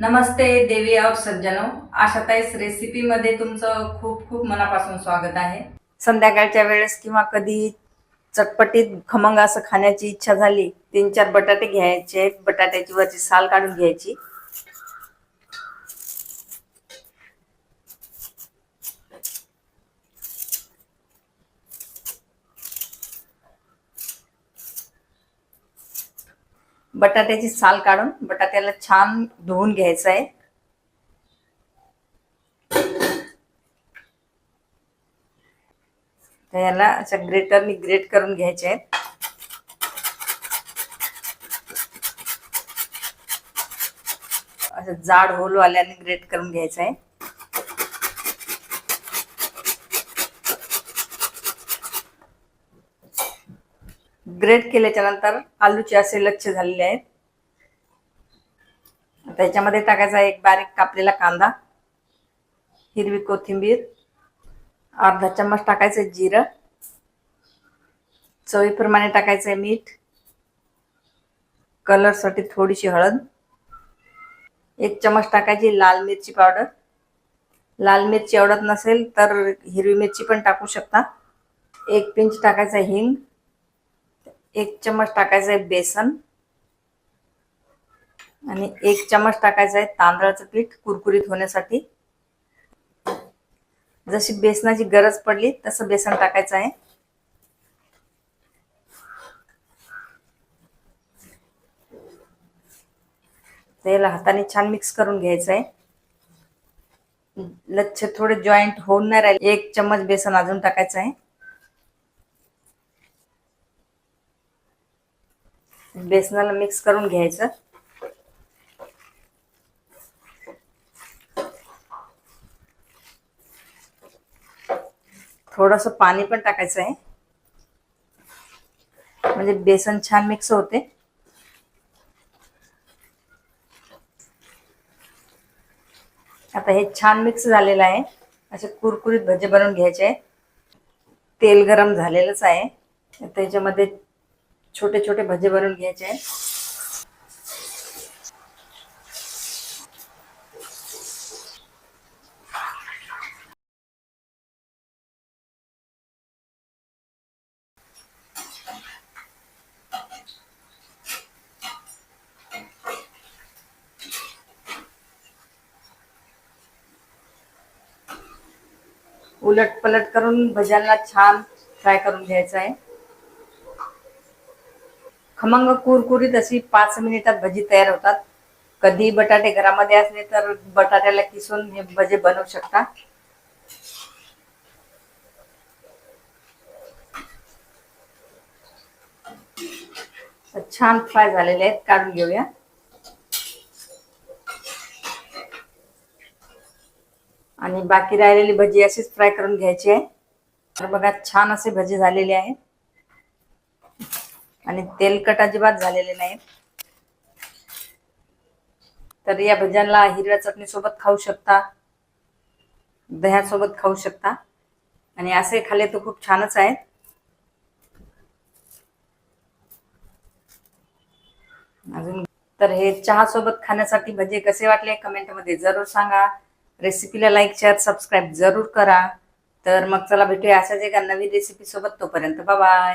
नमस्ते देवी और सज्जनो. आशाताईस रेसिपी मध्ये तुमचं खूप खूप मनापासून स्वागत आहे. संध्याकाळच्या वेळेस किंवा कधी चटपटीत खमंग असं खाण्याची इच्छा झाली तीन चार बटाटे घ्यायचे बटाट्याची वरची साल काढून घ्यायची. बटाट्याची साल काढून बटाट्याला छान धुवून घ्यायचं आहे. तर याला अशा ग्रेटरनी ग्रेट करून घ्यायचे आहेत. असं जाड होल वाल्याने ग्रेट करून घ्यायचं आहे. ग्रेट केल्याच्यानंतर आलूचे असे लक्ष झालेले आहेत. त्याच्यामध्ये टाकायचा एक बारीक कापलेला कांदा हिरवी कोथिंबीर अर्धा चम्मच टाकायचं जिरं चवीप्रमाणे टाकायचं मीठ कलरसाठी थोडीशी हळद एक चम्मच टाकायची लाल मिरची पावडर. लाल मिरची आवडत नसेल तर हिरवी मिरची पण टाकू शकता. एक पिंच टाकायचा हिंग एक चम्मच टाकायचं आहे बेसन. आणि एक चम्मच टाकायचं आहे तांदळाचं पीठ कुरकुरीत होण्यासाठी. जशी बेसनाची गरज पडली तसं बेसन टाकायचं आहे. त्याला हाताने छान मिक्स करून घ्यायचं आहे. लच्छ थोडे जॉईंट होऊन नाही राहिले. एक चम्मच बेसन अजून टाकायचं आहे. बेसनाला मिक्स करून घ्यायचं. थोडस पाणी पण टाकायचं आहे. म्हणजे बेसन छान मिक्स होते. आता हे छान मिक्स झालेलं आहे. असे कुरकुरीत भजे बनवून घ्यायचे. आहे तेल गरम झालेलंच आहे. त्याच्यामध्ये छोटे छोटे भजे बनवून घ्यायचे. उलट पलट करून भज्यांना छान फ्राय करून घ्यायचं आहे. खमंग कुरकुरीत अशी पाच मिनिटात भजी तयार होतात. कधी बटाटे घरामध्ये असले तर बटाट्याला किसून हे भजे बनवू शकता. छान फ्राय झालेले आहेत काढून घेऊया. आणि बाकी राहिलेली भजी अशीच फ्राय करून घ्यायची आहे. तर बघा छान असे भजी झालेले आहेत. आणि तेलकट अजिबात झालेले नाहीत. तर या भज्यांना हिरव्या चटणी सोबत खाऊ शकता दह्यासोबत खाऊ शकता. आणि असे खाल्ले तर खूप छानच आहेत. अजून तर हे चहा सोबत खाण्यासाठी भजे कसे वाटले कमेंटमध्ये जरूर सांगा. रेसिपीला लाईक शेअर सबस्क्राईब जरूर करा. तर मग चला भेटूया अशाच एका नवीन रेसिपी सोबत तोपर्यंत बाय